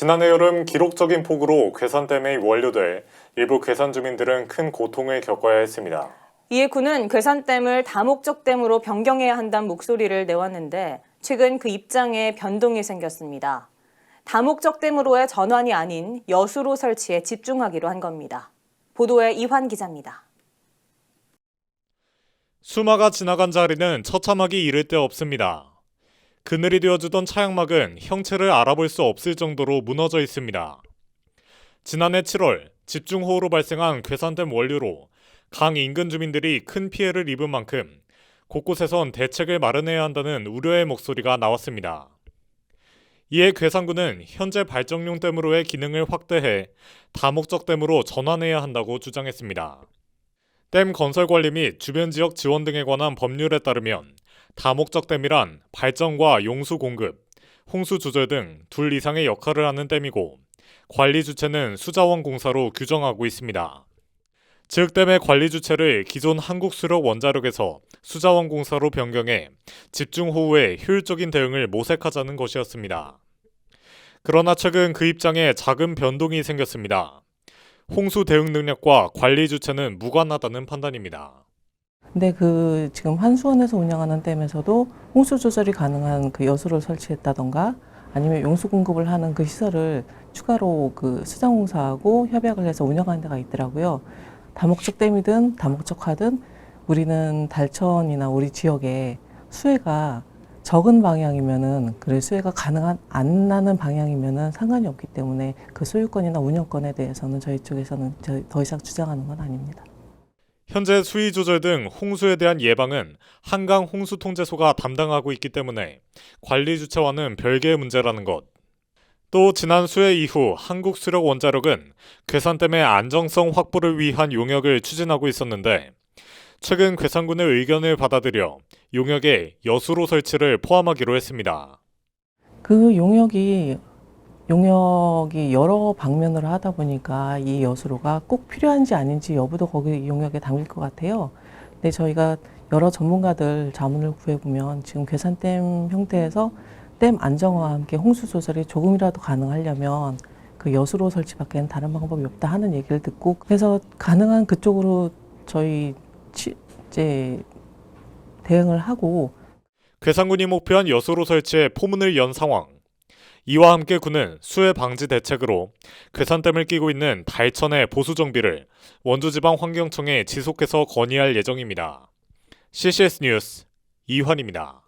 지난해 여름 기록적인 폭우로 괴산댐이 원료돼 일부 괴산 주민들은 큰 고통을 겪어야 했습니다. 이에 군은 괴산댐을 다목적댐으로 변경해야 한다는 목소리를 내왔는데 최근 그 입장에 변동이 생겼습니다. 다목적댐으로의 전환이 아닌 여수로 설치에 집중하기로 한 겁니다. 보도에 이환 기자입니다. 수마가 지나간 자리는 처참하기 이를 데 없습니다. 그늘이 되어주던 차양막은 형체를 알아볼 수 없을 정도로 무너져 있습니다. 지난해 7월 집중호우로 발생한 괴산댐 원료로 강 인근 주민들이 큰 피해를 입은 만큼 곳곳에선 대책을 마련해야 한다는 우려의 목소리가 나왔습니다. 이에 괴산군은 현재 발전용 댐으로의 기능을 확대해 다목적 댐으로 전환해야 한다고 주장했습니다. 댐 건설 관리 및 주변 지역 지원 등에 관한 법률에 따르면 다목적 댐이란 발전과 용수 공급, 홍수 조절 등 둘 이상의 역할을 하는 댐이고 관리 주체는 수자원 공사로 규정하고 있습니다. 즉 댐의 관리 주체를 기존 한국수력 원자력에서 수자원 공사로 변경해 집중 호우에 효율적인 대응을 모색하자는 것이었습니다. 그러나 최근 그 입장에 작은 변동이 생겼습니다. 홍수 대응 능력과 관리 주체는 무관하다는 판단입니다. 근데 그 지금 한수원에서 운영하는 댐에서도 홍수 조절이 가능한 그 여수를 설치했다던가 아니면 용수 공급을 하는 그 시설을 추가로 그 수자공사하고 협약을 해서 운영하는 데가 있더라고요. 다목적 댐이든 다목적화든 우리는 달천이나 우리 지역에 수해가 적은 방향이면은 그래 수해가 가능한 안 나는 방향이면은 상관이 없기 때문에 그 소유권이나 운영권에 대해서는 저희 쪽에서는 더 이상 주장하는 건 아닙니다. 현재 수위 조절 등 홍수에 대한 예방은 한강 홍수통제소가 담당하고 있기 때문에 관리 주체와는 별개의 문제라는 것. 또 지난 수해 이후 한국수력원자력은 괴산댐의 안정성 확보를 위한 용역을 추진하고 있었는데 최근 괴산군의 의견을 받아들여 용역에 여수로 설치를 포함하기로 했습니다. 그 용역이 용역이 여러 방면으로 하다 보니까 이 여수로가 꼭 필요한지 아닌지 여부도 거기 용역에 담길 것 같아요. 근데 저희가 여러 전문가들 자문을 구해보면 지금 괴산댐 형태에서 댐 안정화와 함께 홍수 조절이 조금이라도 가능하려면 그 여수로 설치밖에는 다른 방법이 없다 하는 얘기를 듣고 그래서 가능한 그쪽으로 저희 치, 이제 대응을 하고 괴산군이 목표한 여수로 설치에 포문을 연 상황. 이와 함께 군은 수해 방지 대책으로 괴산댐을 끼고 있는 달천의 보수 정비를 원주지방 환경청에 지속해서 건의할 예정입니다. CCS 뉴스 이환입니다.